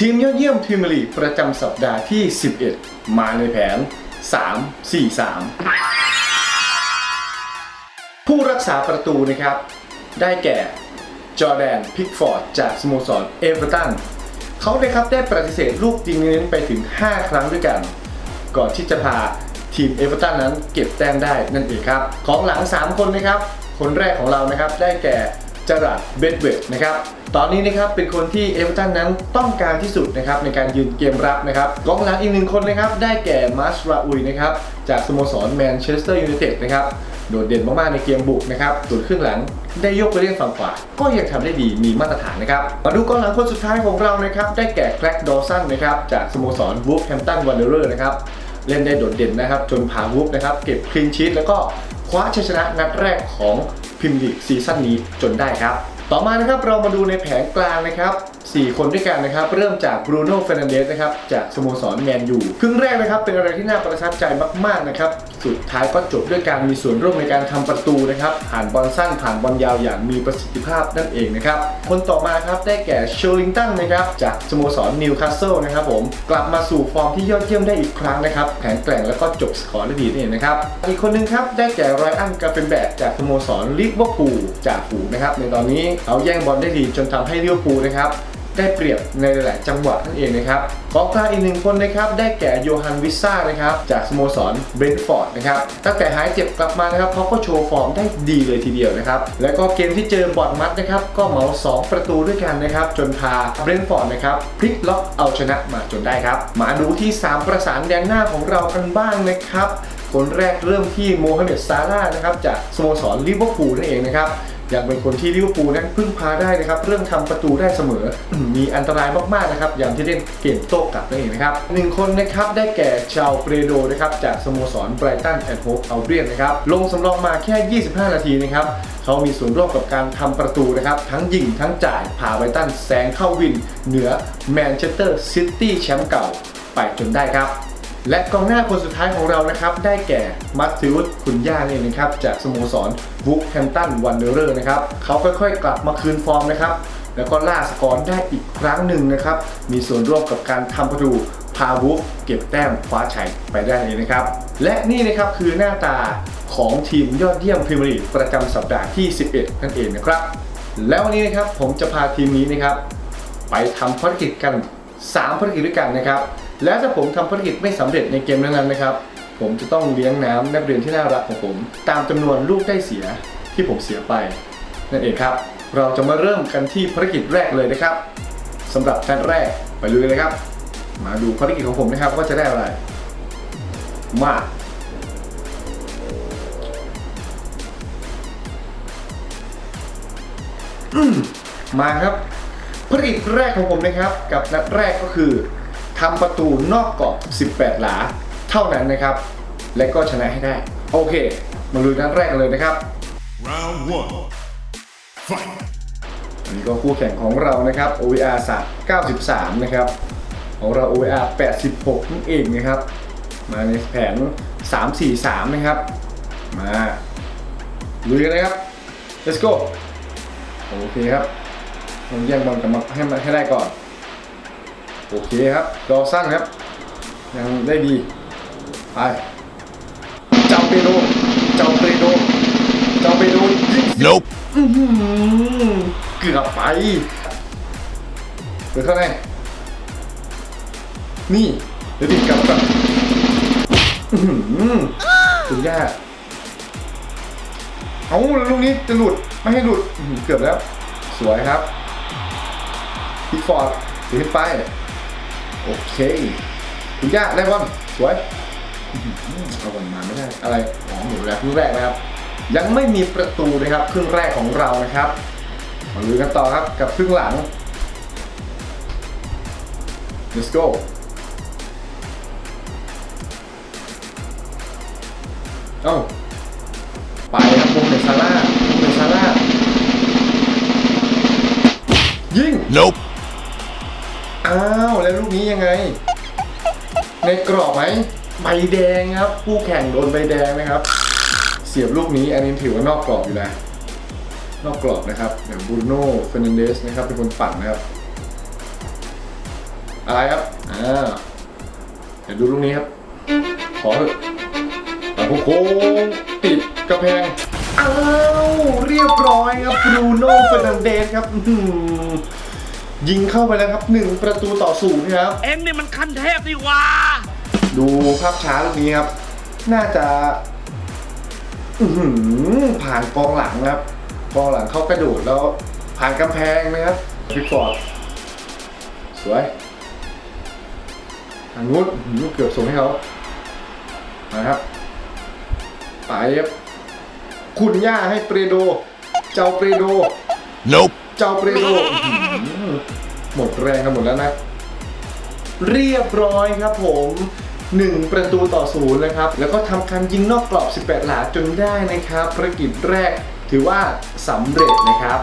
ทีมยอดเยี่ยมพรีเมียร์ลีกประจำสัปดาห์ที่ 11 มาในแผน 3-4-3 ผู้รักษาประตูนะครับ ได้แก่ จอร์แดน พิกฟอร์ด จากสโมสรเอเวอร์ตันเขานะครับได้ปฏิเสธลูกยิงเน้นไปถึง 5 ครั้งด้วยกัน ก่อนที่จะพาทีมเอเวอร์ตันนั้นเก็บแต้มได้นั่นเองครับ ของหลัง 3 คนนะครับ คนแรกของเรานะครับได้แก่ จารัดเบดเวดนะครับตอนนี้นะครับเป็นคนที่เอเวอร์ตันนั้นต้องการที่สุดนะครับในการยืนเกมรับนะครับกองหลังอีกหนึ่งคนนะครับได้แก่มาร์ชราอุยนะครับจากสโมสรแมนเชสเตอร์ยูไนเต็ดนะครับโดดเด่นมากๆในเกมบุกนะครับส่วนครึ่งหลังได้ยกไปเล่นฝั่งขวา ก็ยังทำได้ดีมีมาตรฐานนะครับ มาดูกองหลังคนสุดท้ายของเรานะครับได้แก่แคลกดอสันนะครับจากสโมสรวูฟแฮมตันวันเดอร์นะครับเล่นได้โดดเด่นนะครับจนพาวูฟนะครับเก็บคลีนชีตแล้วก็คว้าชัยชนะนัดแรกของ พรีเมียร์ลีกซีซั่นนี้จนได้ครับ ต่อมานะครับเรามาดูในแผงกลางนะครับ 4 คนด้วยกันนะครับ เริ่มจากบรูโน่เฟรนันเดสนะครับจากสโมสรแมนยูครึ่งแรกนะครับเป็นอะไรที่น่าประทับใจมากๆนะครับ สุดท้ายก็จบด้วยการมีส่วนร่วมในการทำประตูนะครับ ผ่านบอลสั้นผ่านบอลยาวอย่างมีประสิทธิภาพนั่นเองนะครับ คนต่อมาครับได้แก่เชลลิงตันนะครับจากสโมสรนิวคาสเซิลนะครับผมกลับมาสู่ฟอร์มที่ยอดเยี่ยมได้อีกครั้งนะครับแข็งแกร่งแล้วก็จบสกอร์ได้ดีนั่นเองนะครับอีกคนหนึงครับได้แก่ไรอันกาเฟนแบกจากสโมสรลิเวอร์พูลจากฝูนะครับในตอนนี้เขาแย่งบอลได้ดีจนทำให้ลิเวอร์พูลนะครับ ได้เปรียบในหลาย ๆ จังหวะนั่นเองนะครับกองกลางอีกหนึ่งคนนะครับได้แก่โยฮันวิซ่านะครับจากสโมสรเบรนท์ฟอร์ดนะครับตั้งแต่หายเจ็บกลับมานะครับเขาก็โชว์ฟอร์มได้ดีเลยทีเดียวนะครับแล้วก็เกมที่เจอบอดมัดนะครับก็เหมา 2 ประตูด้วยกันนะครับจนพาเบรนท์ฟอร์ดนะครับพลิกล็อกเอาชนะมาจนได้ครับมาดูที่ 3 ประสานแดนหน้าของเรากันบ้างนะครับคนแรกเริ่มที่โมฮัมเหม็ดซาร่านะครับจากสโมสรลิเวอร์พูลนั่นเองนะครับ ยังเป็นคนที่ลิเวอร์พูลนั้นพึ่งพาได้นะครับ เรื่องทำประตูได้เสมอ มีอันตรายมากๆนะครับ อย่างที่เล่นเกมโต้กลับนั่นเองนะครับหนึ่งคนนะครับได้แก่ชาวเปรโดนะครับจากสโมสรไบรตันแอนด์โฮปอัลเบียนนะครับ ลงสำรองมาแค่ 25 นาทีนะครับเขามีส่วนร่วมกับการทำประตูนะครับ ทั้งยิงทั้งจ่ายพาไบรตันแซงเข้าวิน เหนือแมนเชสเตอร์ซิตี้แชมป์เก่าไปจนได้ครับ และกองหน้าคนสุดท้ายของเรานะครับ ได้แก่มัตติวุฒคุณย่าเนี่ยนะครับ จากสโมสรวูฟแฮมตันวันเดอร์นะครับ เขาค่อยๆ กลับมาคืนฟอร์มนะครับ แล้วก็ล่าสกอร์ได้อีกครั้งหนึ่งนะครับ มีส่วนร่วมกับการทำประตูพาวูฟเก็บแต้มคว้าชัยไปได้เลยนะครับ และนี่นะครับคือหน้าตาของทีมยอดเยี่ยมพรีเมียร์ลีกประจำสัปดาห์ที่ 11 นั่นเองนะครับ แล้ววันนี้นะครับผมจะพาทีมนี้นะครับ ไปทำภารกิจกัน 3 ภารกิจด้วยกันนะครับ แล้วถ้าผมทำภารกิจไม่สำเร็จในเกมนั้นๆนะครับ ผมจะต้องเลี้ยงน้ำนักเรียนที่น่ารักของผม ตามจำนวนลูกได้เสียที่ผมเสียไป นั่นเองครับ เราจะมาเริ่มกันที่ภารกิจแรกเลยนะครับสำหรับแพทแรกไปลุยเลยครับ มาดูภารกิจของผมนะครับว่าจะได้อะไร มามาครับภารกิจแรกของผมนะครับ กับนัดแรกก็คือ ทำประตูนอกกรอบ 18 หลา เท่านั้นนะครับ และก็ชนะให้ได้ โอเค มาลุยนัดแรกกันเลยนะครับ Round one. Fight. อันนี้ก็คู่แข่งของเรานะครับ OVR 93 นะครับ ของเรา OVR 86นั่นเองนะครับ มาในแผน 343 นะครับ มาลุยกันเลยครับ let's go โอเคครับผมแย่งบอลกลับมาให้มันให้ได้ก่อน โอเคครับรอสั้นครับ ยังได้ดี ไป เจ้าเปโดเจ้าเปโดเจ้าเปโดยิง Nope. อื้อหือเกือบไปเปิดเข้าในนี่เดี๋ยวติดกลับก่อนอื้อหือสุดยากเอาแล้วลูกนี้จะหลุด ไม่ให้หลุดอื้อหือเกือบแล้ว สวยครับพิกฟอร์ดถือขึ้นไป โอเคคุณย่าได้บอลสวยเอาบอลมาไม่ได้อะไรอ๋อหมดแล้วครึ่งแรกนะครับ ยังไม่มีประตูนะครับครึ่งแรกของเรานะครับมาลุยกันต่อครับกับครึ่งหลัง let's go เอ้าไปครับมุมเดซาร่ามุมเดซาร่ายิง Nope. อ้าวแล้วลูกนี้ยังไง ในกรอบไหมใบแดงครับ ผู้แข่งโดนใบแดงนะครับ เสียบลูกนี้อันนี้ถือว่านอกกรอบอยู่นะนอกกรอบนะครับเดี๋ยวบูโน่เฟรนันเดสนะครับเป็นคนปั่นนะครับอะไรครับอ่าเดี๋ยวดูลูกนี้ครับ ขอเถอะแต่พวกโค้งติดกระแพงอ้าวเรียบร้อยครับบูโน่เฟรนันเดสครับ ยิงเข้าไปแล้วครับหนึ่งประตูต่อศูนย์ครับ เอ็งนี่มันขั้นเทพนี่หว่า ดูภาพช้าลูกนี้ครับ น่าจะอื้อหือผ่านกองหลังนะครับกองหลังเข้ากระโดดแล้วผ่านกำแพงนะครับพิกฟอร์ดสวยทางนู้นอื้อหือเกือบส่งให้เขานะครับไปครับคุณย่าให้เปรโด เจ้าเปรโด Nope. เจ้าเปรโดอื้อหือหมดแรงกันหมดแล้วนะ เรียบร้อยครับผม 1 ประตูต่อศูนย์นะครับ แล้วก็ทำการยิงนอกกรอบ 18 หลาจนได้นะครับภารกิจแรกถือว่าสำเร็จนะครับ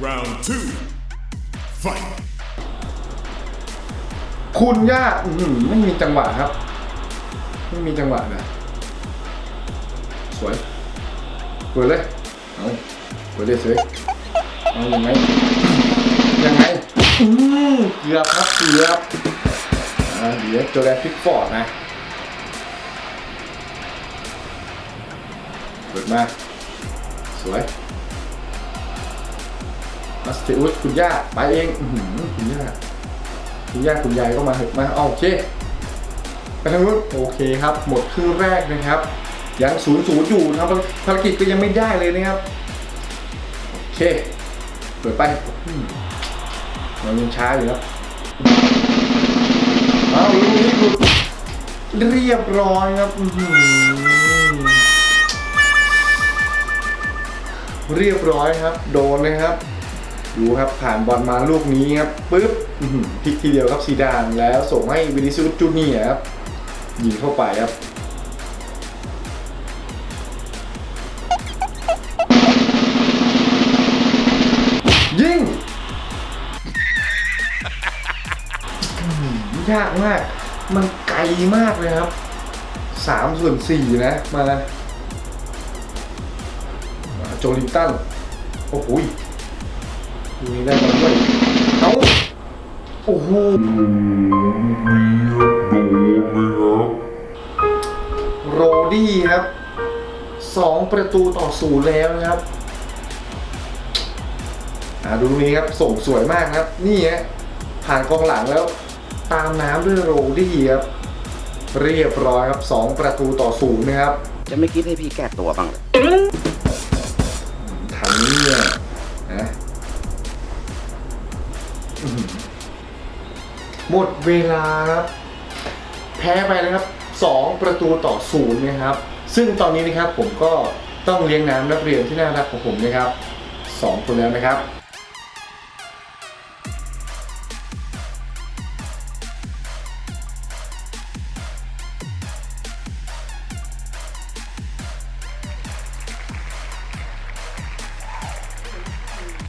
Round two. Fight. คุณย่าอื้อหือไม่มีจังหวะครับ ไม่มีจังหวะนะสวยเปิดเลยเอาเปิดเลยสวยเอายังไงยังไงอืมเกือบครับเกือบอ่าเดี๋ยวโจแดนพิกฟอร์ดนะเปิดมาสวย มัสเตอุสคุณย่าไปเองอื้อหือคุณย่าคุณย่าคุณยายก็มาเหอะมาเอาโอเคไปทางนู้นโอเคครับ หมดครึ่งแรกนะครับ ยังศูนย์ศูนย์อยู่นะครับภารกิจก็ยังไม่ได้เลยนะครับ โอเค เปิดไปเรายังช้าอยู่ครับเอาลูกนี้หลุดเรียบร้อยครับเรียบร้อยครับ โดนนะครับ ดูครับผ่านบอลมาลูกนี้ครับปึ๊บพลิกทีเดียวครับซีดานแล้วส่งให้วินิซิอุสจูเนียครับยิงเข้าไปครับยิงยากมาก มันไกลมากเลยครับสามส่วนสี่นะ มาโจลินตัน โอ้โห ยดูนี่ได้บอลด้วยเอาโอ้โหโรดี้ครับสองประตูต่อศูนย์แล้วนะครับอ่าดูตรงนี้ครับส่งสวยมากครับ นี่ฮะผ่านกองหลังแล้วตามน้ำด้วยโรดี้ครับ เรียบร้อยครับสองประตูต่อศูนย์นะครับ จะไม่คิดให้พี่แก้ตัวบ้างเลย หมดเวลาครับแพ้ไปนะครับ2ประตูต่อศูนย์นะครับ ซึ่งตอนนี้นะครับผมก็ต้องเลี้ยงน้ำนักเรียนที่น่ารักของผมนะครับ2คนแล้วนะครับ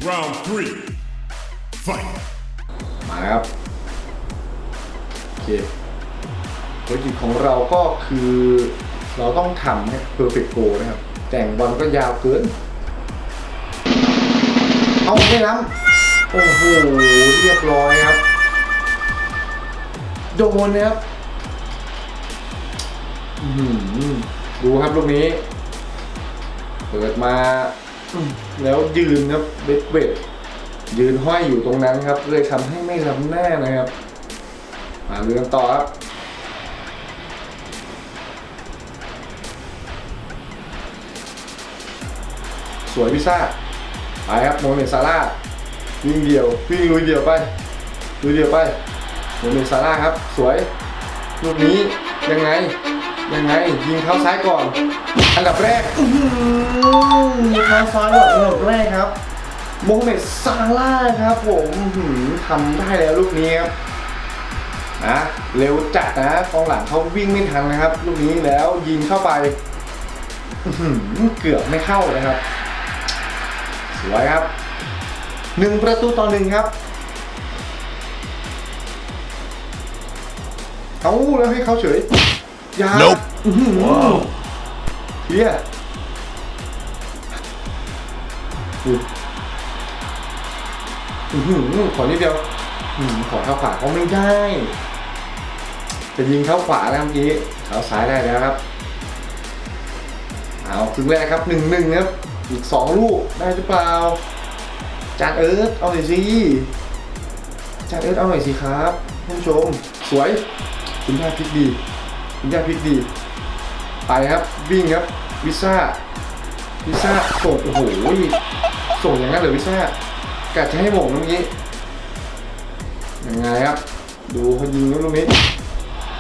Round three. Fight. มาครับโอ เคภารกิจของเราก็คือเราต้องทำให้ perfect goal นะครับ แต่งบอลก็ยาวเกิน เอาไม่ล้ำโอ้โห เรียบร้อยครับ โดนนะครับดูครับลูกนี้ เปิดมาแล้วยืนครับเบ็ดเบ็ดยืนห้อยอยู่ตรงนั้นครับ เลยทำให้ไม่ล้ำหน้านะครับ มาเรื่องต่อครับสวยพิซซ่าไปครับโมเมนซาร่าวิ่งเดียววิ่งลุยเดียวไปลุยเดียวไปโมเมนซาร่าครับ สวยลูกนี้ยังไงยังไงยิงเท้าซ้ายก่อน อันดับแรกยิงเท้าซ้ายก่อนอันดับแรกครับโมเมนซาร่าครับผมทำได้แล้วลูกนี้ครับ นะเร็วจัดนะกองหลังเขาวิ่งไม่ทันนะครับ ลูกนี้แล้วยิงเข้าไปอื้อหือเกือบไม่เข้านะครับ สวยครับหนึ่งประตูต่อหนึ่งครับเอาแล้วให้เขาเฉยอยา Nope อื้อหือเฮียอุ้ยอื้อหือขอนิดเดียวอื้อหือขอเข้าขวาเขาไม่ได้ จะยิงเข้าขวาแล้วเมื่อกี้เข้าซ้ายได้แล้วครับเอาครึ่งแรกครับหนึ่งหนึ่งครับอีกสองลูกได้หรือเปล่าจานเอิร์ธเอาหน่อยสิจานเอิร์ธเอาหน่อยสิครับท่านผู้ชมสวยคุณย่าพลิกดีคุณย่าพลิกดีไปครับวิ่งครับวิซ่าวิซ่าส่งโอ้โหส่งอย่างนั้นเลยวิซ่ากะจะให้หม่งเมื่อกี้ยังไงครับ ดูเขายิงลูกนี้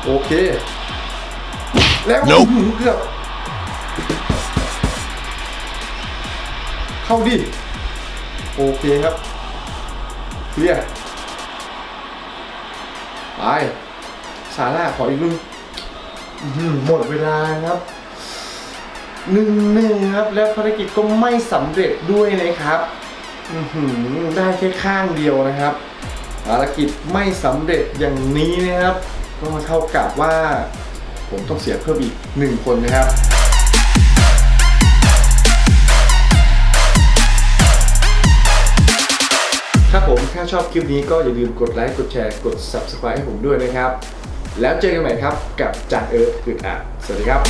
โอเค แล้ว Nope อื้อหือเกือบเข้าดิ โอเคครับเคลียร์ไปซาร่าขออีกลุงอื้อหือหมดเวลาครับหนึ่งหนึ่งครับ แล้วภารกิจก็ไม่สำเร็จด้วยนะครับอื้อหือได้แค่ข้างเดียวนะครับ ภารกิจไม่สำเร็จอย่างนี้นะครับ ก็เท่ากับว่า ผมต้องเสียเพิ่มอีกหนึ่งคนนะครับถ้าผมถ้าชอบคลิปนี้ก็อย่าลืมกดไลค์กดแชร์กด Subscribe ให้ผมด้วยนะครับ แล้วเจอกันใหม่ครับกับจากเอิร์ธคืออะสวัสดีครับ